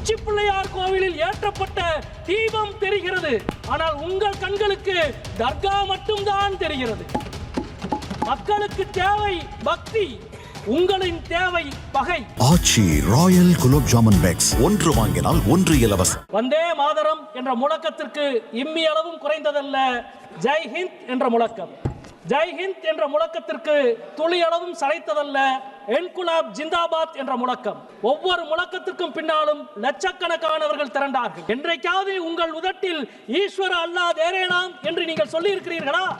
உச்சி பிள்ளையார் கோவிலில் ஏற்றப்பட்ட தீபம் தெரிகிறது. ஆனால் உங்கள் கண்களுக்கு தர்கா மட்டும்தான் தெரிகிறது. மக்களுக்கு தேவை பக்தி உங்களின் தேவை பகை. ஆச்சி ராயல் குலோப் ஜாமுன் பேக்ஸ் ஒன்று வாங்கினால் ஒன்று இலவசம் வந்தே மாதரம் என்ற முழக்கத்திற்கு இம்மி அளவும் குறைந்ததல்ல. ஜெய் ஹிந்த் என்ற முழக்கம். ஜெய் ஹிந்த் என்ற முழக்கத்திற்கு துளியளவும் சளைத்ததல்ல என்குலாப் ஜிந்தாபாத் என்ற முழக்கம். ஒவ்வொரு முழக்கத்திற்கும் பின்னாலும் லட்சக்கணக்கானவர்கள் திரண்டார்கள். என்றைக்காவது உங்கள் உதட்டில் ஈஸ்வர அல்லா தேரேனாம் என்று நீங்கள் சொல்லி இருக்கிறீர்களா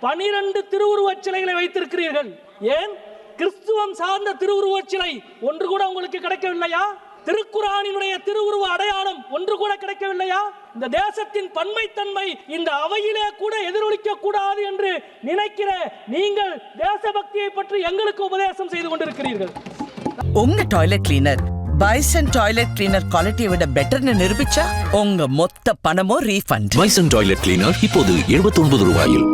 பனிரெண்டு திருவுருவச் சிலைகளை வைத்திருக்கிறீர்கள். ஏன்? கிறிஸ்துவம் சார்ந்த திருவுருவச் சிலை ஒன்று கூட உங்களுக்கு கிடைக்கவில்லையா? திருக்குறானினுடைய திருவுருவ அடையாளம் ஒன்று கூட கிடைக்கவில்லையா? இந்த தேசத்தின் பன்மைத்தன்மை இந்த அவையிலே கூட எதிரொலிக்க கூடாது என்று நினைக்கிற நீங்கள் தேசபக்தியை பற்றி எங்களுக்கு உபதேசம் செய்து கொண்டிருக்கிறீர்கள். உங்க toilet cleaner bison toilet cleaner குவாலிட்டியை விட பெட்டர்னு நிரூபிச்சா உங்க மொத்த பணமும் ரீஃபண்ட் பைசன் டாய்லெட் கிளீனர் இப்போது 79 ரூபாயில்.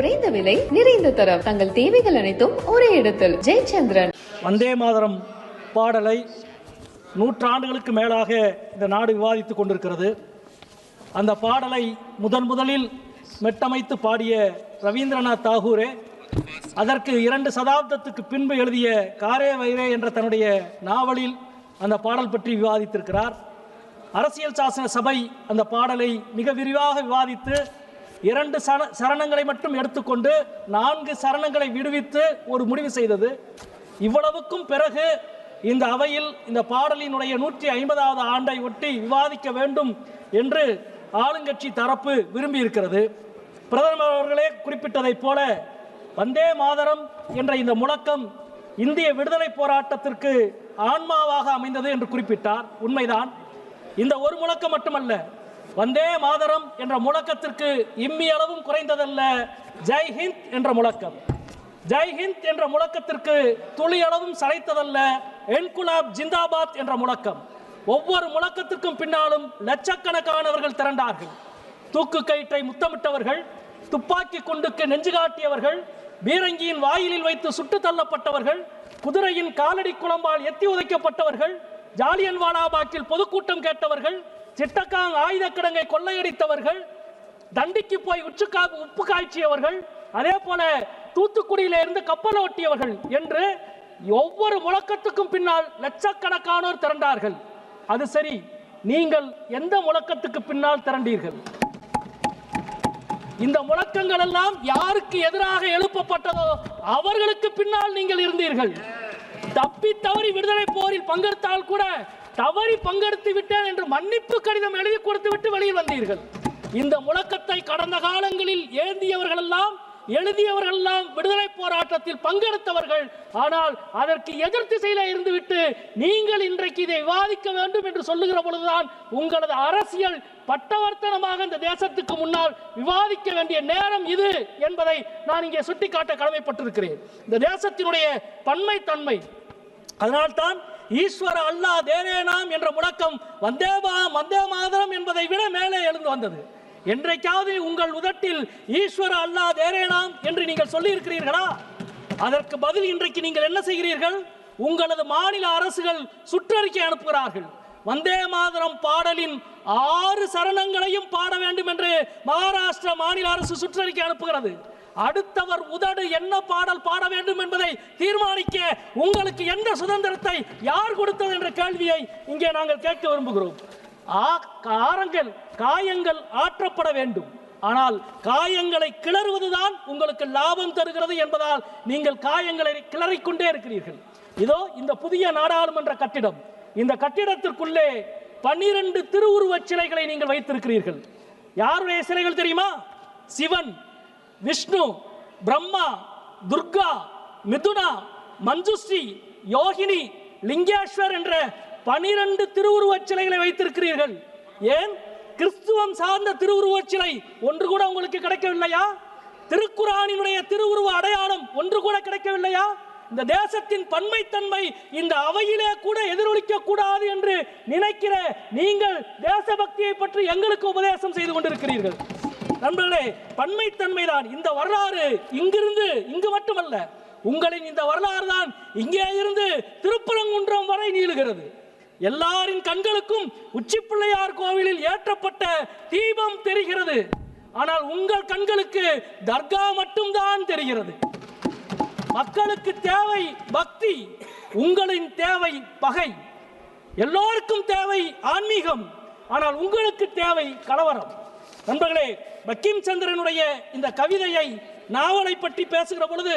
குறைந்த விலை நிறைந்த தரம். தங்கள் தேவைகள் அனைத்தும் ஒரே இடத்தில். ஜெயச்சந்திரன். வந்தே மாதரம் பாடலை நூற்றாண்டுகளுக்கு மேலாக இந்த நாடு விவாதித்துக் கொண்டிருக்கிறது. அந்த பாடலை முதன் முதலில் மெட்டமைத்து பாடிய ரவீந்திரநாத் தாகூரே அதற்கு இரண்டு சதாப்தத்துக்கு பின்பு எழுதிய காரே வைரே என்ற தன்னுடைய நாவலில் அந்த பாடல் பற்றி விவாதித்திருக்கிறார். அரசியல் சாசன சபை அந்த பாடலை மிக விரிவாக விவாதித்து இரண்டு சர சரணங்களை மட்டும் எடுத்துக்கொண்டு நான்கு சரணங்களை விடுவித்து ஒரு முடிவு செய்தது. இவ்வளவுக்கும் பிறகு இந்த அவையில் இந்த பாடலினுடைய நூற்றி ஐம்பதாவது ஆண்டை ஒட்டி விவாதிக்க வேண்டும் என்று ஆளுங்கட்சி தரப்பு விரும்பி இருக்கிறது பிரதமர் அவர்களே குறிப்பிட்டதைப் போல வந்தே மாதரம் என்ற இந்த முழக்கம் இந்திய விடுதலை போராட்டத்திற்கு ஆன்மாவாக அமைந்தது என்று குறிப்பிட்டார். உண்மைதான். இந்த ஒரு முழக்கம் மட்டுமல்ல வந்தே மாதரம் என்ற முழக்கத்திற்கு இம்மியளவும் குறைந்ததல்ல ஜெய் ஹிந்த் என்ற முழக்கம். ஜெய் ஹிந்த் என்ற முழக்கத்திற்கு துளியளவும் சளைத்ததல்ல என்குலாப் ஜிந்தாபாத் என்ற முழக்கம். ஒவ்வொரு முழக்கத்திற்கும் பின்னாலும் லட்சக்கணக்கானவர்கள் திரண்டார்கள். தூக்கு கயிற்றை முத்தமிட்டவர்கள் துப்பாக்கி குண்டுக்கு நெஞ்சு காட்டியவர்கள் பீரங்கியின் வாயிலில் வைத்து சுட்டு தள்ளப்பட்டவர்கள் குதிரையின் காலடி குளம்பால் எத்தி உதைக்கப்பட்டவர்கள் ஜாலியன் வாலாபாக்கில் பொதுக்கூட்டம் கேட்டவர்கள் சிட்டக்காங் ஆயுத கிடங்கை கொள்ளையடித்தவர்கள் தண்டிக்கு போய் உச்சுக்கா உப்பு காய்ச்சியவர்கள் அதே போல தூத்துக்குடியில இருந்து கப்பல் ஓட்டியவர்கள் என்று ஒவ்வொரு முழக்கத்துக்கும் பின்னால் லட்சக்கணக்கானோர் திரண்டார்கள். அது சரி நீங்கள் எந்த முழக்கத்துக்கு பின்னால் திரண்டீர்கள்? இந்த முழக்கங்கள் எல்லாம் யாருக்கு எதிராக எழுப்பப்பட்டதோ அவர்களுக்கு பின்னால் நீங்கள் இருந்தீர்கள். தப்பி தவறி விடுதலை போரில் பங்கெடுத்தால் கூட தவறி பங்கெடுத்து விட்டேன் என்று மன்னிப்பு கடிதம் எழுதி கொடுத்து விட்டு வெளியில் வந்தீர்கள். இந்த முழக்கத்தை கடந்த காலங்களில் ஏந்தியவர்கள் எல்லாம் எழுதியவர்கள் எல்லாம் விடுதலை போராட்டத்தில் பங்கெடுத்தவர்கள். ஆனால் அதற்கு எதிர் திசையில இருந்துவிட்டு நீங்கள் இன்றைக்கு இதை விவாதிக்க வேண்டும் என்று சொல்லுகிற பொழுதுதான் உங்களது அரசியல் பட்டவர்த்தனமாக இந்த தேசத்துக்கு முன்னால் விவாதிக்க வேண்டிய நேரம் இது என்பதை நான் இங்கே சுட்டிக்காட்ட கடமைப்பட்டிருக்கிறேன். இந்த தேசத்தினுடைய பன்மைத்தன்மை. அதனால்தான் ஈஸ்வர அல்லாஹ் தேரேனாம் என்ற முழக்கம் வந்தே வந்தே மாதரம் என்பதை விட மேலே எழுந்து வந்தது. என்றைக்காவது உங்கள் உதட்டில் ஈஸ்வர அல்லா தேரேனாம் என்று நீங்கள் சொல்லி இருக்கிறீர்களா அதற்கு பதில் இன்றைக்கு நீங்கள் என்ன செய்கிறீர்கள்? உங்களது மாநில அரசுகள் சுற்றறிக்கை அனுப்புகிறார்கள். வந்தே மாதரம் பாடலின் ஆறு சரணங்களையும் பாட வேண்டும் என்று மகாராஷ்டிரா மாநில அரசு சுற்றறிக்கை அனுப்புகிறது. அடுத்தவர் உதடு என்ன பாடல் பாட வேண்டும் என்பதை தீர்மானிக்க உங்களுக்கு எந்த சுதந்திரத்தை யார் கொடுத்தது என்ற கேள்வியை இங்கே நாங்கள் கேட்க விரும்புகிறோம். ஆ- காரங்கள் காயங்கள் ஆற்றப்பட வேண்டும். ஆனால் காயங்களை கிளறுவதுதான் உங்களுக்கு லாபம் தருகிறது என்பதால் நீங்கள் காயங்களை கிளறிக்கொண்டே இருக்கிறீர்கள். இதோ இந்த புதிய நாடாளுமன்ற கட்டிடம். இந்த கட்டிடத்திற்குள்ளே பன்னிரண்டு திருவுருவச் சிலைகளை நீங்கள் வைத்திருக்கிறீர்கள். யாருடைய சிலைகள் தெரியுமா? சிவன் விஷ்ணு பிரம்மா துர்கா மிதுனா மஞ்சுஸ்ரீ யோகினி லிங்கேஸ்வர் என்ற பனிரெண்டு திருவுருவச் சிலைகளை வைத்திருக்கிறீர்கள். ஏன்? கிறிஸ்துவம் சார்ந்த திருவுருவச் சிலை ஒன்று கூட உங்களுக்கு கிடைக்கவில்லையா? திருக்குறானினுடைய திருவுருவ அடையாளம் ஒன்று கூட கிடைக்கவில்லையா? இந்த தேசத்தின் பன்மைத்தன்மை இந்த அவையிலே கூட எதிரொலிக்க கூடாது என்று நினைக்கிற நீங்கள் தேசபக்தியை பற்றி எங்களுக்கு உபதேசம் செய்து கொண்டிருக்கிறீர்கள். நண்பர்களே பன்மைத்தன்மை தான். இந்த வரலாறு இங்கிருந்து இங்கு மட்டுமல்ல உங்களின் இந்த வரலாறு தான் இங்கே இருந்து திருப்பரங்குன்றம் வரை நீளுகிறது. எல்லாரின் கண்களுக்கும் உச்சி பிள்ளையார் கோவிலில் ஏற்றப்பட்ட தீபம் தெரிகிறது. ஆனால் உங்கள் கண்களுக்கு தர்கா மட்டும்தான் தெரிகிறது. மக்களுக்கு தேவை பக்தி உங்களின் தேவை பகை. எல்லோருக்கும் தேவை ஆன்மீகம் ஆனால் உங்களுக்கு தேவை கலவரம். நண்பர்களே பக்கிம் சந்திரனுடைய இந்த கவிதையை நாவலை பற்றி பேசுகிற பொழுது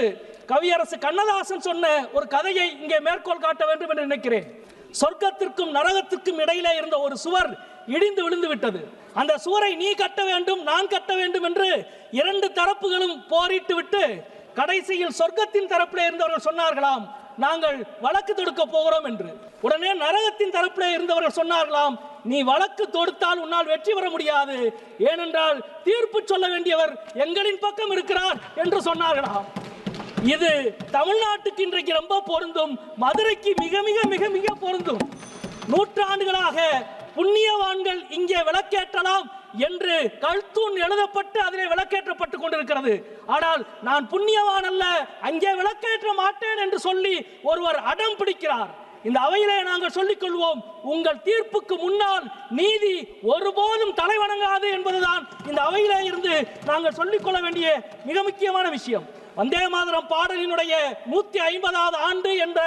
கவியரசு கண்ணதாசன் சொன்ன ஒரு கதையை இங்கே மேற்கோள் காட்ட வேண்டும் என்று நினைக்கிறேன். சொர்க்கத்திற்கும் நரகத்திற்கும் இடையிலே இருந்த ஒரு சுவர் இடிந்து விழுந்து விட்டது. அந்த சுவரை நீ கட்ட வேண்டும் நான் கட்ட வேண்டும் என்று இரண்டு தரப்புகளும் போரிட்டு விட்டு கடைசியில் சொர்க்கத்தின் தரப்பிலே இருந்தவர்கள் சொன்னார்களாம் நாங்கள் வழக்கு தொடுக்க போகிறோம் என்று. உடனே நரகத்தின் தரப்பிலே இருந்தவர்கள் சொன்னார்களாம் நீ வழக்கு தொடுத்தால் உன்னால் வெற்றி பெற முடியாது. ஏனென்றால் தீர்ப்பு சொல்ல வேண்டியவர் எங்களின் பக்கம் இருக்கிறார் என்று சொன்னார்களாம். இது தமிழ்நாட்டுக்கு இன்றைக்கு ரொம்ப பொருந்தும். மதுரைக்கு மிக மிக மிக மிக பொருந்தும். நூற்றாண்டுகளாக புண்ணியவான்கள் இங்கே விளக்கேற்றலாம் என்று கல்தூண் எழுதப்பட்டு அதிலே விளக்கேற்றப்பட்டு கொண்டிருக்கிறது. ஆனால் நான் புண்ணியவான் அல்ல அங்கே விளக்கேற்ற மாட்டேன் என்று சொல்லி ஒருவர் அடம் பிடிக்கிறார். இந்த அவையிலே நாங்கள் சொல்லிக் கொள்வோம் உங்கள் தீர்ப்புக்கு முன்னால் நீதி ஒருபோதும் தலைவணங்காது என்பதுதான் இந்த அவையிலே இருந்து நாங்கள் சொல்லிக் கொள்ள வேண்டிய மிக முக்கியமான விஷயம். வந்தே மாதரம் பாடலினுடைய நூத்தி ஐம்பதாவது ஆண்டு என்ற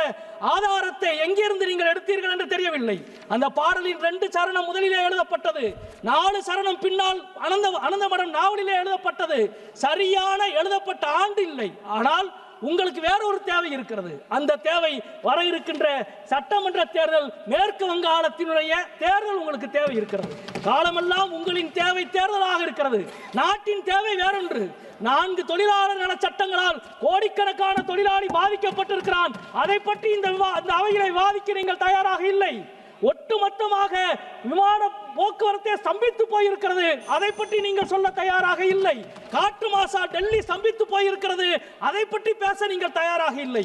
ஆதாரத்தை எங்கிருந்து நீங்கள் எடுத்தீர்கள் என்று தெரியவில்லை. அந்த பாடலின் ரெண்டு சரணம் முதலிலே எழுதப்பட்டது. நாலு சரணம் பின்னால் அனந்த அனந்தமடம் நாவலிலே எழுதப்பட்டது. சரியான எழுதப்பட்ட ஆண்டு இல்லை. ஆனால் உங்களுக்கு வேற ஒரு தேவை இருக்கிறது. அந்த தேவை வர இருக்கின்ற சட்டமன்ற தேர்தல் மேற்கு வங்காளத்தினுடைய தேர்தல் உங்களுக்கு தேவை இருக்கிறது. காலமெல்லாம் உங்களின் தேவை தேர்தலாக இருக்கிறது. நாட்டின் தேவை வேறொன்று. நான்கு தொழிலாளர் நல சட்டங்களால் கோடிக்கணக்கான தொழிலாளி பாதிக்கப்பட்டிருக்கிறான். அதை பற்றி இந்த விவா- இந்த விவாதிக்க நீங்கள் தயாராக இல்லை. ஒட்டுமொத்தமாக விமான போக்குவரத்தே ஸ்தம்பித்து போயிருக்கிறது. அதை பற்றி நீங்கள் சொல்ல தயாராக இல்லை. காற்று மாசா டெல்லி ஸ்தம்பித்து போயிருக்கிறது. அதை பற்றி பேச நீங்கள் தயாராக இல்லை.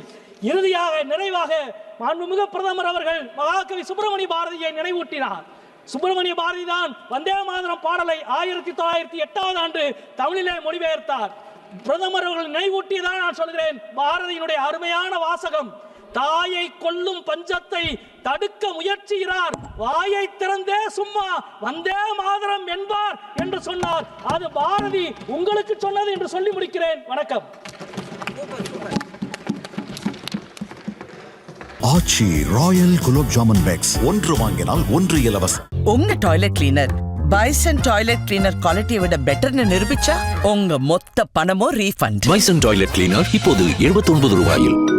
இறுதியாக நிறைவாக மாண்புமிகு பிரதமர் அவர்கள் மகாகவி சுப்பிரமணிய பாரதியை நினைவூட்டினார். சுப்பிரமணிய பாரதி தான் வந்தே மாதரம் பாடலை ஆயிரத்தி தொள்ளாயிரத்தி எட்டாவது ஆண்டு தமிழிலே மொழிபெயர்த்தார். பிரதமர் அவர்கள் நினைவூட்டியதான் நான் சொல்கிறேன். பாரதியினுடைய அருமையான வாசகம் தாயை கொல்லும் பஞ்சத்தை தடுக்க முயற்சிகிறார். வாயை திறந்தே சும்மா வந்தே மாதரம் என்பார் என்று சொன்னார். அது பாரதி உங்களுக்கு சொன்னது என்று சொல்லி முடிக்கிறேன். வணக்கம். Aachi royal gulab jamun packs. ஒன்று வாங்கினால் ஒன்று இலவசம் உங்க toilet cleaner bison toilet cleaner குவாலிட்டியை விட பெட்டர்னு நிரூபிச்சா உங்க மொத்த பணமும் ரீஃபண்ட் பைசன் டாய்லெட் கிளீனர் இப்போது 79 ரூபாயில்.